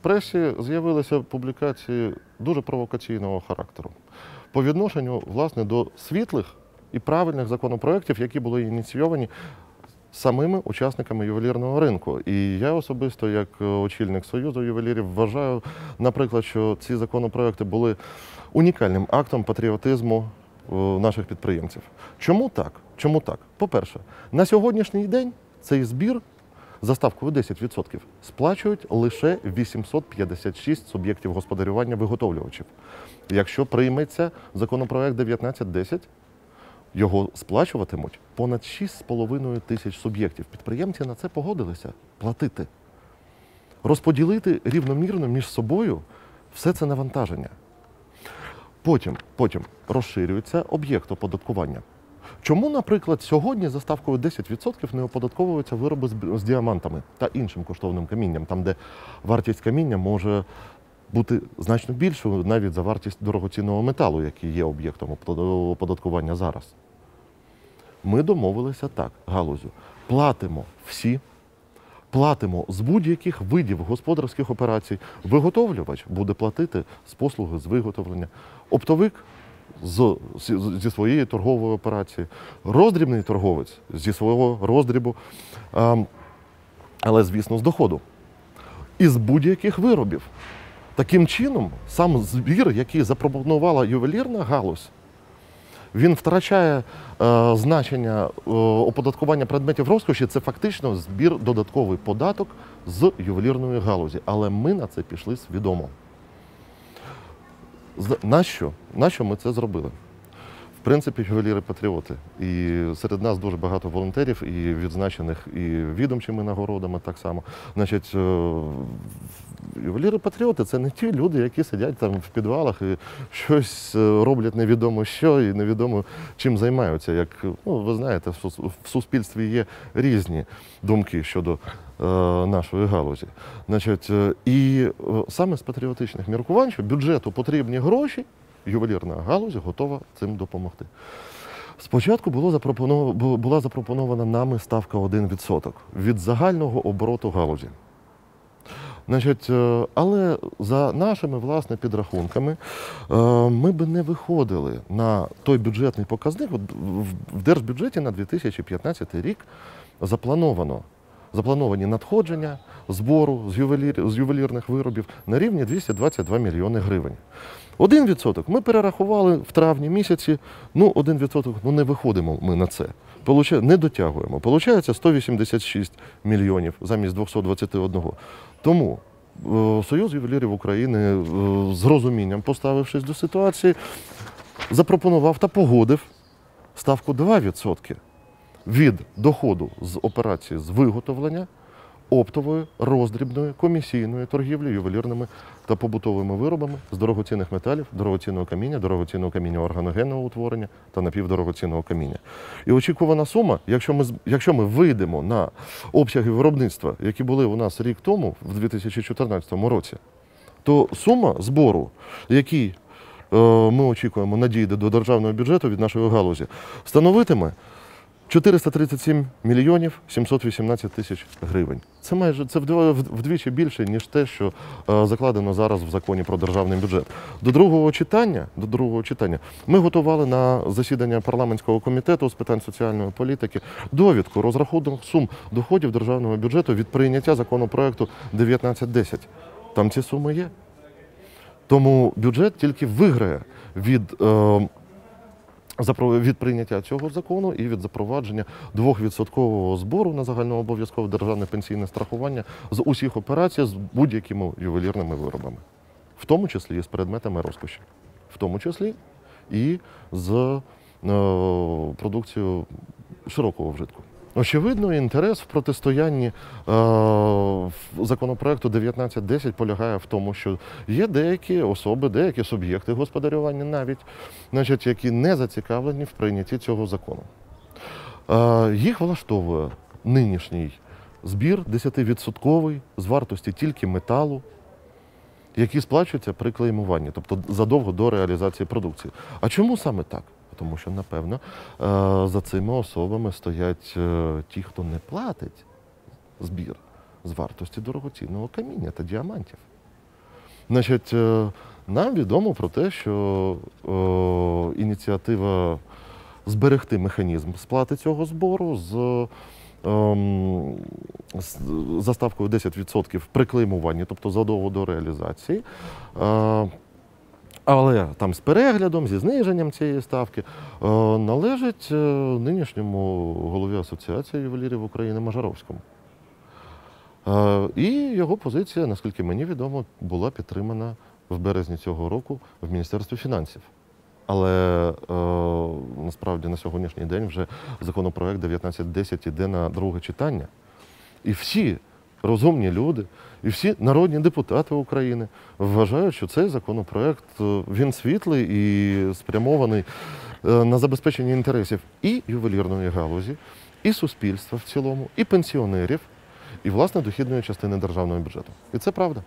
пресі з'явилися публікації дуже провокаційного характеру по відношенню власне до світлих і правильних законопроєктів, які були ініційовані самими учасниками ювелірного ринку. І я особисто, як е, очільник Союзу ювелірів, вважаю, наприклад, що ці законопроекти були унікальним актом патріотизму е, наших підприємців. Чому так? Чому так? По-перше, на сьогоднішній день цей збір за ставкою 10% сплачують лише 856 суб'єктів господарювання виготовлювачів. Якщо прийметься законопроект 1910, його сплачуватимуть понад 6,5 тисяч суб'єктів. Підприємці на це погодилися платити. Розподілити рівномірно між собою все це навантаження. Потім, потім розширюється об'єкт оподаткування. Чому, наприклад, сьогодні за ставкою 10% не оподатковуються вироби з, діамантами та іншим коштовним камінням, там, де вартість каміння може бути значно більшою навіть за вартість дорогоцінного металу, який є об'єктом оподаткування зараз. Ми домовилися так, галузю. Платимо всі, платимо з будь-яких видів господарських операцій. Виготовлювач буде платити з послуги з виготовлення, оптовик з, зі своєї торгової операції, роздрібний торговець зі свого роздрібу, ем, але, звісно, з доходу. І з будь-яких виробів. Таким чином, сам збір, який запропонувала ювелірна галузь, він втрачає е, значення е, оподаткування предметів розкоші. Це фактично збір додатковий податок з ювелірної галузі. Але ми на це пішли свідомо. Нащо? Нащо ми це зробили? В принципі, ювеліри патріоти. І серед нас дуже багато волонтерів, і відзначених і відомчими нагородами так само. Значить, е, ювеліри патріоти це не ті люди, які сидять там в підвалах і щось е, роблять невідомо що і невідомо чим займаються. Як ну, ви знаєте, в суспільстві є різні думки щодо е, нашої галузі. Значить, і саме з патріотичних міркувань, що бюджету потрібні гроші, ювелірна галузь готова цим допомогти. Спочатку було запропоновано, була запропонована нами ставка 1% від загального обороту галузі. Значить, е, але за нашими власне підрахунками е, ми би не виходили на той бюджетний показник. В держбюджеті на 2015 рік заплановано заплановані надходження збору з, ювелір, з ювелірних виробів на рівні 222 мільйони гривень. Один відсоток ми перерахували в травні місяці. Ну, один відсоток, ну не виходимо ми на це. Не дотягуємо. Получається 186 мільйонів замість 221. Тому е, Союз ювелірів України е, з розумінням, поставившись до ситуації, запропонував та погодив ставку 2% від доходу з операції з виготовлення оптової, роздрібної, комісійної торгівлі ювелірними та побутовими виробами з дорогоцінних металів, дорогоцінного каміння, дорогоцінного каміння органогенного утворення та напівдорогоцінного каміння. І очікувана сума, якщо ми, якщо ми вийдемо на обсяги виробництва, які були у нас рік тому, в 2014 році, то сума збору, який е, ми очікуємо, надійде до державного бюджету від нашої галузі, становитиме 437 мільйонів 718 тисяч гривень. Це майже це вдвічі більше, ніж те, що е, закладено зараз в законі про державний бюджет. До другого читання, до другого читання ми готували на засідання парламентського комітету з питань соціальної політики довідку розрахунок сум доходів державного бюджету від прийняття законопроекту 1910. Там ці суми є. Тому бюджет тільки виграє від, е, від прийняття цього закону і від запровадження 2% збору на загальнообов'язкове державне пенсійне страхування з усіх операцій з будь-якими ювелірними виробами, в тому числі і з предметами розкоші, в тому числі і з е, продукцією широкого вжитку. Очевидно, інтерес в протистоянні е, законопроекту 1910 полягає в тому, що є деякі особи, деякі суб'єкти господарювання навіть, значить, які не зацікавлені в прийнятті цього закону. Е, їх влаштовує нинішній збір 10% з вартості тільки металу, який сплачується при клеймуванні, тобто задовго до реалізації продукції. А чому саме так? Тому що, напевно, е, за цими особами стоять е, ті, хто не платить збір з вартості дорогоцінного каміння та діамантів. Значить, е, нам відомо про те, що ініціатива зберегти механізм сплати цього збору з, ем, з заставкою 10% при клеймуванні, тобто задовго до реалізації. Але там з переглядом, зі зниженням цієї ставки е, належить е, нинішньому голові Асоціації ювелірів України Мажаровському. Е, І його позиція, наскільки мені відомо, була підтримана в березні цього року в Міністерстві фінансів. Але насправді на сьогоднішній день вже законопроект 1910 іде на друге читання. І всі розумні люди, і всі народні депутати України вважають, що цей законопроект е, він світлий і спрямований е, на забезпечення інтересів і ювелірної галузі, і суспільства в цілому, і пенсіонерів, і власне дохідної частини державного бюджету. І це правда.